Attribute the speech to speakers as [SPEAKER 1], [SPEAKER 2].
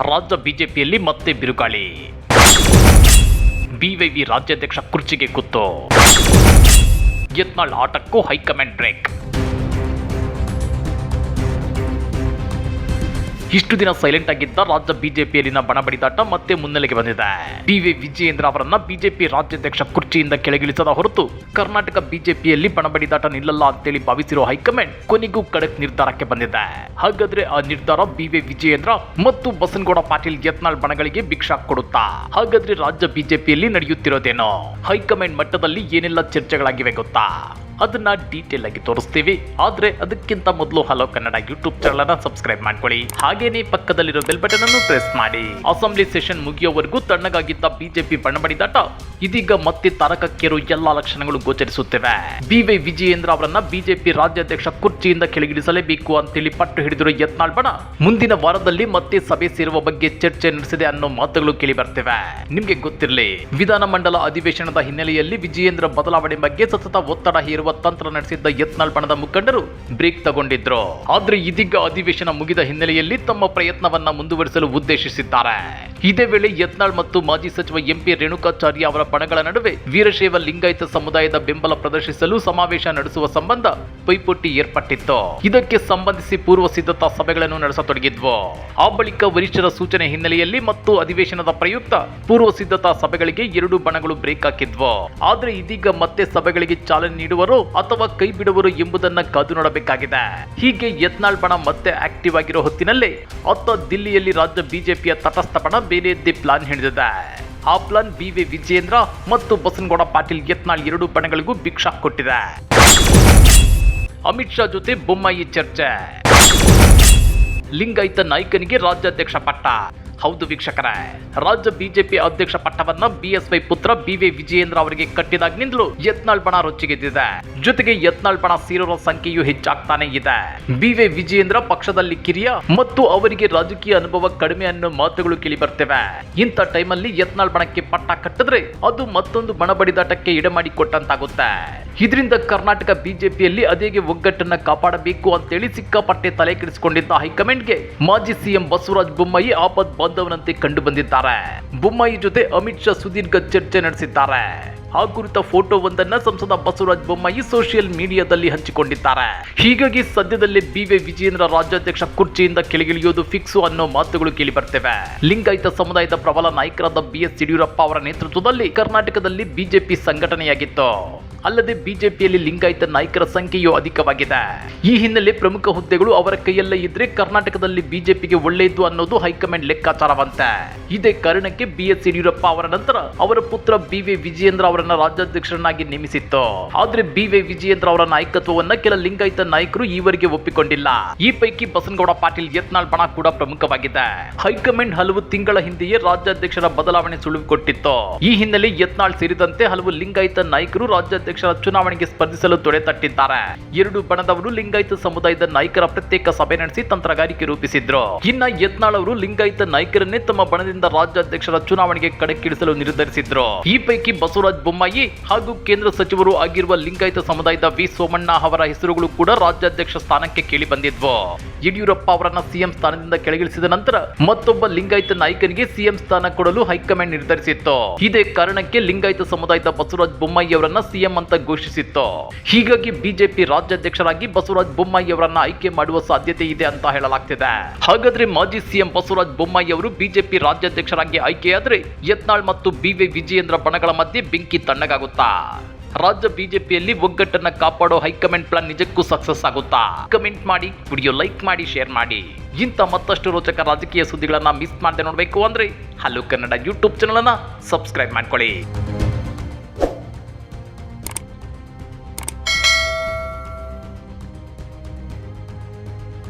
[SPEAKER 1] ರಾಜ್ಯ ಬಿಜೆಪಿಯಲ್ಲಿ ಮತ್ತೆ ಬಿರುಗಾಳಿ. ಬಿವೈವಿ ರಾಜ್ಯಾಧ್ಯಕ್ಷ ಕುರ್ಚಿಗೆ ಕುತ್ತು. ಯತ್ನಾಳ್ ಆಟಕ್ಕೂ ಹೈಕಮಾಂಡ್ ಬ್ರೇಕ್. ಇಷ್ಟು ದಿನ ಸೈಲೆಂಟ್ ಆಗಿದ್ದ ರಾಜ್ಯ ಬಿಜೆಪಿಯಲ್ಲಿನ ಬಣಬಡಿದಾಟ ಮತ್ತೆ ಮುನ್ನೆಲೆಗೆ ಬಂದಿದೆ. ಬಿ ವಿ ವಿಜಯೇಂದ್ರ ಅವರನ್ನ ಬಿಜೆಪಿ ರಾಜ್ಯಾಧ್ಯಕ್ಷ ಕುರ್ಚಿಯಿಂದ ಕೆಳಗಿಳಿಸದ ಹೊರತು ಕರ್ನಾಟಕ ಬಿಜೆಪಿಯಲ್ಲಿ ಬಣಬಡಿದಾಟ ನಿಲ್ಲಲ್ಲ ಅಂತೇಳಿ ಭಾವಿಸಿರುವ ಹೈಕಮಾಂಡ್ ಕೊನೆಗೂ ಕಡಕ್ ನಿರ್ಧಾರಕ್ಕೆ ಬಂದಿದೆ. ಹಾಗಾದ್ರೆ ಆ ನಿರ್ಧಾರ ಬಿ ವಿ ವಿಜಯೇಂದ್ರ ಮತ್ತು ಬಸನಗೌಡ ಪಾಟೀಲ್ ಯತ್ನಾಳ್ ಬಣಗಳಿಗೆ ಭಿಕ್ಷಾ ಕೊಡುತ್ತಾ? ಹಾಗಾದ್ರೆ ರಾಜ್ಯ ಬಿಜೆಪಿಯಲ್ಲಿ ನಡೆಯುತ್ತಿರೋದೇನೋ? ಹೈಕಮಾಂಡ್ ಮಟ್ಟದಲ್ಲಿ ಏನೆಲ್ಲ ಚರ್ಚೆಗಳಾಗಿವೆ ಗೊತ್ತಾ? ಅದನ್ನ ಡೀಟೇಲ್ ಆಗಿ ತೋರಿಸ್ತೀವಿ. ಆದ್ರೆ ಅದಕ್ಕಿಂತ ಮೊದಲು ಹಲೋ ಕನ್ನಡ ಯೂಟ್ಯೂಬ್ ಚಾನಲ್ ಅನ್ನ ಸಬ್ಸ್ಕ್ರೈಬ್ ಮಾಡ್ಕೊಳ್ಳಿ. ಹಾಗೇನೆ ಪಕ್ಕದಲ್ಲಿರೋ ಬೆಲ್ ಬಟನ್ ಅನ್ನು ಪ್ರೆಸ್ ಮಾಡಿ. ಅಸೆಂಬ್ಲಿ ಸೆಷನ್ ಮುಗಿಯೋವರೆಗೂ ತಣ್ಣಗಾಗಿದ್ದ ಬಿಜೆಪಿ ಬಣ್ಣಬಡಿದಾಟ ಇದೀಗ ಮತ್ತೆ ತಾರಕಕ್ಕೇರು ಎಲ್ಲಾ ಲಕ್ಷಣಗಳು ಗೋಚರಿಸುತ್ತಿವೆ. ಬಿ ವೈ ವಿಜಯೇಂದ್ರ ಅವರನ್ನ ಬಿಜೆಪಿ ರಾಜ್ಯಾಧ್ಯಕ್ಷ ಕುರ್ಚಿಯಿಂದ ಕೆಳಗಿಳಿಸಲೇಬೇಕು ಅಂತೇಳಿ ಪಟ್ಟು ಹಿಡಿದಿರೋ ಯತ್ನಾಳ್ ಬಣ ಮುಂದಿನ ವಾರದಲ್ಲಿ ಮತ್ತೆ ಸಭೆ ಸೇರುವ ಬಗ್ಗೆ ಚರ್ಚೆ ನಡೆಸಿದೆ ಅನ್ನೋ ಮಾತುಗಳು ಕೇಳಿ ಬರ್ತಿವೆ. ನಿಮ್ಗೆ ಗೊತ್ತಿರಲಿ, ವಿಧಾನಮಂಡಲ ಅಧಿವೇಶನದ ಹಿನ್ನೆಲೆಯಲ್ಲಿ ವಿಜಯೇಂದ್ರ ಬದಲಾವಣೆ ಬಗ್ಗೆ ಸತತ ಒತ್ತಡ ಹೇರುವ ತಂತ್ರ ನಡೆಸಿದ್ದ ಯತ್ನಾಳ್ ಬಣದ ಮುಖಂಡರು ಬ್ರೇಕ್ ತಗೊಂಡಿದ್ರು. ಆದ್ರೆ ಇದೀಗ ಅಧಿವೇಶನ ಮುಗಿದ ಹಿನ್ನೆಲೆಯಲ್ಲಿ ತಮ್ಮ ಪ್ರಯತ್ನವನ್ನ ಮುಂದುವರಿಸಲು ಉದ್ದೇಶಿಸಿದ್ದಾರೆ. ಇದೇ ವೇಳೆ ಯತ್ನಾಳ್ ಮತ್ತು ಮಾಜಿ ಸಚಿವ ಎಂಪಿ ರೇಣುಕಾಚಾರ್ಯ ಅವರ ಬಣಗಳ ನಡುವೆ ವೀರಶೈವ ಲಿಂಗಾಯತ ಸಮುದಾಯದ ಬೆಂಬಲ ಪ್ರದರ್ಶಿಸಲು ಸಮಾವೇಶ ನಡೆಸುವ ಸಂಬಂಧ ಪೈಪೋಟಿ ಏರ್ಪಟ್ಟಿತ್ತು. ಇದಕ್ಕೆ ಸಂಬಂಧಿಸಿ ಪೂರ್ವ ಸಿದ್ಧತಾ ಸಭೆಗಳನ್ನು ನಡೆಸತೊಡಗಿದ್ವು. ಆ ಬಳಿಕ ವರಿಷ್ಠರ ಸೂಚನೆ ಹಿನ್ನೆಲೆಯಲ್ಲಿ ಮತ್ತು ಅಧಿವೇಶನದ ಪ್ರಯುಕ್ತ ಪೂರ್ವ ಸಿದ್ಧತಾ ಸಭೆಗಳಿಗೆ ಎರಡು ಬಣಗಳು ಬ್ರೇಕ್ ಹಾಕಿದ್ವು. ಆದ್ರೆ ಇದೀಗ ಮತ್ತೆ ಸಭೆಗಳಿಗೆ ಚಾಲನೆ ನೀಡುವರು ಅಥವಾ ಕೈ ಬಿಡುವರು ಎಂಬುದನ್ನ ಕಾದು ನೋಡಬೇಕಾಗಿದೆ. ಹೀಗೆ ಯತ್ನಾಳ್ ಬಣ ಮತ್ತೆ ಆಕ್ಟಿವ್ ಆಗಿರೋ ಹೊತ್ತಿನಲ್ಲೇ ಅತ್ತ ದಿಲ್ಲಿಯಲ್ಲಿ ರಾಜ್ಯ ಬಿಜೆಪಿಯ ತಟಸ್ಥ ಬಣ ಬೇರೆಯದ್ದೇ ಪ್ಲಾನ್ ಹಿಡಿದಿದೆ. ಆ ಪ್ಲಾನ್ ಬಿ ವಿ ವಿಜಯೇಂದ್ರ ಮತ್ತು ಬಸನಗೌಡ ಪಾಟೀಲ್ ಯತ್ನಾಳ್ ಎರಡು ಬಣಗಳಿಗೂ ಭಿಕ್ಷಾ ಕೊಟ್ಟಿದೆ. ಅಮಿತ್ ಶಾ ಜೊತೆ ಬೊಮ್ಮಾಯಿ ಚರ್ಚೆ. ಲಿಂಗಾಯತ ನಾಯಕನಿಗೆ ರಾಜ್ಯಾಧ್ಯಕ್ಷ ಪಟ್ಟ. ಹೌದು ವೀಕ್ಷಕರೇ. ರಾಜ್ಯ ಬಿಜೆಪಿ ಅಧ್ಯಕ್ಷ ಪಟ್ಟವನ್ನ ಬಿಎಸ್ವೈ ಪುತ್ರ ಬಿ ವಿ ವಿಜಯೇಂದ್ರ ಅವರಿಗೆ ಕಟ್ಟಿದಾಗಿನಿಂದಲೂ ಯತ್ನಾಳ್ ಬಣ ರೊಚ್ಚಿಗೆದ್ದಿದೆ. ಜೊತೆಗೆ ಯತ್ನಾಳ್ ಬಣ ಸೇರೋರ ಸಂಖ್ಯೆಯು ಹೆಚ್ಚಾಗ್ತಾನೆ ಇದೆ. ಬಿ ವಿ ವಿಜಯೇಂದ್ರ ಪಕ್ಷದಲ್ಲಿ ಕಿರಿಯ ಮತ್ತು ಅವರಿಗೆ ರಾಜಕೀಯ ಅನುಭವ ಕಡಿಮೆ ಅನ್ನೋ ಮಾತುಗಳು ಕೇಳಿ ಬರ್ತೇವೆ ಇಂಥ ಟೈಮಲ್ಲಿ ಯತ್ನಾಳ್ ಬಣಕ್ಕೆ ಪಟ್ಟ ಕಟ್ಟಿದ್ರೆ ಅದು ಮತ್ತೊಂದು ಬಣ ಬಡಿದಾಟಕ್ಕೆ ಎಡೆಮಾಡಿ ಕೊಟ್ಟಂತಾಗುತ್ತೆ. ಇದರಿಂದ ಕರ್ನಾಟಕ ಬಿಜೆಪಿಯಲ್ಲಿ ಅದೇಗೆ ಒಗ್ಗಟ್ಟನ್ನು ಕಾಪಾಡಬೇಕು ಅಂತೇಳಿ ಸಿಕ್ಕಾಪಟ್ಟೆ ತಲೆ ಕೆಡಿಸಿಕೊಂಡಿದ್ದ ಹೈಕಮಾಂಡ್ಗೆ ಮಾಜಿ ಸಿಎಂ ಬಸವರಾಜ ಬೊಮ್ಮಾಯಿ ಆಪತ್ ಬಾಂಧವನಂತೆ ಕಂಡು ಬಂದಿದ್ದಾರೆ. ಬೊಮ್ಮಾಯಿ ಜೊತೆ ಅಮಿತ್ ಶಾ ಸುದೀರ್ಘ ಚರ್ಚೆ ನಡೆಸಿದ್ದಾರೆ. ಆ ಕುರಿತ ಫೋಟೋವೊಂದನ್ನ ಸಂಸದ ಬಸವರಾಜ ಬೊಮ್ಮಾಯಿ ಸೋಷಿಯಲ್ ಮೀಡಿಯಾದಲ್ಲಿ ಹಂಚಿಕೊಂಡಿದ್ದಾರೆ. ಹೀಗಾಗಿ ಸದ್ಯದಲ್ಲೇ ಬಿವಿ ವಿಜಯೇಂದ್ರ ರಾಜ್ಯಾಧ್ಯಕ್ಷ ಕುರ್ಚಿಯಿಂದ ಕೆಳಗಿಳಿಯೋದು ಫಿಕ್ಸು ಅನ್ನೋ ಮಾತುಗಳು ಕೇಳಿ ಬರ್ತವೆ ಲಿಂಗಾಯತ ಸಮುದಾಯದ ಪ್ರಬಲ ನಾಯಕರಾದ ಬಿ ಎಸ್ ಯಡಿಯೂರಪ್ಪ ಅವರ ನೇತೃತ್ವದಲ್ಲಿ ಕರ್ನಾಟಕದಲ್ಲಿ ಬಿಜೆಪಿ ಸಂಘಟನೆಯಾಗಿತ್ತು. ಅಲ್ಲದೆ ಬಿಜೆಪಿಯಲ್ಲಿ ಲಿಂಗಾಯತ ನಾಯಕರ ಸಂಖ್ಯೆಯು ಅಧಿಕವಾಗಿದೆ. ಈ ಹಿನ್ನೆಲೆ ಪ್ರಮುಖ ಹುದ್ದೆಗಳು ಅವರ ಕೈಯಲ್ಲೇ ಇದ್ರೆ ಕರ್ನಾಟಕದಲ್ಲಿ ಬಿಜೆಪಿಗೆ ಒಳ್ಳೆಯದು ಅನ್ನೋದು ಹೈಕಮಾಂಡ್ ಲೆಕ್ಕಾಚಾರವಂತೆ. ಇದೇ ಕಾರಣಕ್ಕೆ ಬಿ ಎಸ್ ಯಡಿಯೂರಪ್ಪ ಅವರ ನಂತರ ಅವರ ಪುತ್ರ ಬಿ ವಿ ವಿಜಯೇಂದ್ರ ಅವರನ್ನ ರಾಜ್ಯಾಧ್ಯಕ್ಷರನ್ನಾಗಿ ನೇಮಿಸಿತ್ತು. ಆದ್ರೆ ಬಿ ವೈ ವಿಜಯೇಂದ್ರ ಅವರ ನಾಯಕತ್ವವನ್ನ ಕೆಲ ಲಿಂಗಾಯತ ನಾಯಕರು ಈವರೆಗೆ ಒಪ್ಪಿಕೊಂಡಿಲ್ಲ. ಈ ಪೈಕಿ ಬಸನಗೌಡ ಪಾಟೀಲ್ ಯತ್ನಾಳ್ ಬಣ ಕೂಡ ಪ್ರಮುಖವಾಗಿದೆ. ಹೈಕಮಾಂಡ್ ಹಲವು ತಿಂಗಳ ಹಿಂದೆಯೇ ರಾಜ್ಯಾಧ್ಯಕ್ಷರ ಬದಲಾವಣೆ ಸುಳಿವು ಕೊಟ್ಟಿತ್ತು ಈ ಹಿನ್ನೆಲೆ ಯತ್ನಾಳ್ ಸೇರಿದಂತೆ ಹಲವು ಲಿಂಗಾಯತ ನಾಯಕರು ರಾಜ್ಯಾಧ್ಯಕ್ಷರ ಚುನಾವಣೆಗೆ ಸ್ಪರ್ಧಿಸಲು ತೊಡೆ ತಟ್ಟಿದ್ದಾರೆ ಎರಡು ಬಣದವರು ಲಿಂಗಾಯತ ಸಮುದಾಯದ ನಾಯಕರ ಪ್ರತ್ಯೇಕ ಸಭೆ ನಡೆಸಿ ತಂತ್ರಗಾರಿಕೆ ರೂಪಿಸಿದ್ರು. ಇನ್ನ ಯತ್ನಾಳ್ ಅವರು ಲಿಂಗಾಯತ ನಾಯಕರನ್ನೇ ತಮ್ಮ ಬಣದಿಂದ ರಾಜ್ಯಾಧ್ಯಕ್ಷರ ಚುನಾವಣೆಗೆ ಕಣಕ್ಕಿಳಿಸಲು ನಿರ್ಧರಿಸಿದ್ರು. ಈ ಪೈಕಿ ಬಸವರಾಜ ಬೊಮ್ಮಾಯಿ ಹಾಗೂ ಕೇಂದ್ರ ಸಚಿವರು ಆಗಿರುವ ಲಿಂಗಾಯತ ಸಮುದಾಯದ ವಿ ಸೋಮಣ್ಣ ಅವರ ಹೆಸರುಗಳು ಕೂಡ ರಾಜ್ಯಾಧ್ಯಕ್ಷ ಸ್ಥಾನಕ್ಕೆ ಕೇಳಿ ಬಂದಿದ್ವು. ಯಡಿಯೂರಪ್ಪ ಅವರನ್ನ ಸಿಎಂ ಸ್ಥಾನದಿಂದ ಕೆಳಗಿಳಿಸಿದ ನಂತರ ಮತ್ತೊಬ್ಬ ಲಿಂಗಾಯತ ನಾಯಕನಿಗೆ ಸಿಎಂ ಸ್ಥಾನ ಕೊಡಲು ಹೈಕಮಾಂಡ್ ನಿರ್ಧರಿಸಿತ್ತು. ಇದೇ ಕಾರಣಕ್ಕೆ ಲಿಂಗಾಯತ ಸಮುದಾಯದ ಬಸವರಾಜ ಬೊಮ್ಮಾಯಿ ಅವರನ್ನ ಸಿಎಂ ಅಂತ ಘೋಷಿಸಿತ್ತು. ಹೀಗಾಗಿ ಬಿಜೆಪಿ ರಾಜ್ಯಾಧ್ಯಕ್ಷರಾಗಿ ಬಸವರಾಜ ಬೊಮ್ಮಾಯಿ ಅವರನ್ನ ಆಯ್ಕೆ ಮಾಡುವ ಸಾಧ್ಯತೆ ಇದೆ ಅಂತ ಹೇಳಲಾಗ್ತಿದೆ. ಹಾಗಾದ್ರೆ ಮಾಜಿ ಸಿಎಂ ಬಸವರಾಜ ಬೊಮ್ಮಾಯಿ ಅವರು ಬಿಜೆಪಿ ರಾಜ್ಯಾಧ್ಯಕ್ಷರಾಗಿ ಆಯ್ಕೆಯಾದ್ರೆ ಯತ್ನಾಳ್ ಮತ್ತು ಬಿವಿ ವಿಜಯೇಂದ್ರ ಬಣಗಳ ಮಧ್ಯೆ ಬೆಂಕಿ ತಣ್ಣಗಾಗುತ್ತಾ? ರಾಜ್ಯ ಬಿಜೆಪಿಯಲ್ಲಿ ಒಗ್ಗಟ್ಟನ್ನ ಕಾಪಾಡೋ ಹೈಕಮಾಂಡ್ ಪ್ಲಾನ್ ನಿಜಕ್ಕೂ ಸಕ್ಸಸ್ ಆಗುತ್ತಾ? ಕಮೆಂಟ್ ಮಾಡಿ ವಿಡಿಯೋ ಲೈಕ್ ಮಾಡಿ ಶೇರ್ ಮಾಡಿ. ಇಂಥ ಮತ್ತಷ್ಟು ರೋಚಕ ರಾಜಕೀಯ ಸುದ್ದಿಗಳನ್ನ ಮಿಸ್ ಮಾಡದೆ ನೋಡಬೇಕು ಅಂದ್ರೆ ಹಲೋ ಕನ್ನಡ ಯೂಟ್ಯೂಬ್ ಚಾನಲ್ ಅನ್ನ ಸಬ್ಸ್ಕ್ರೈಬ್ ಮಾಡ್ಕೊಳ್ಳಿ.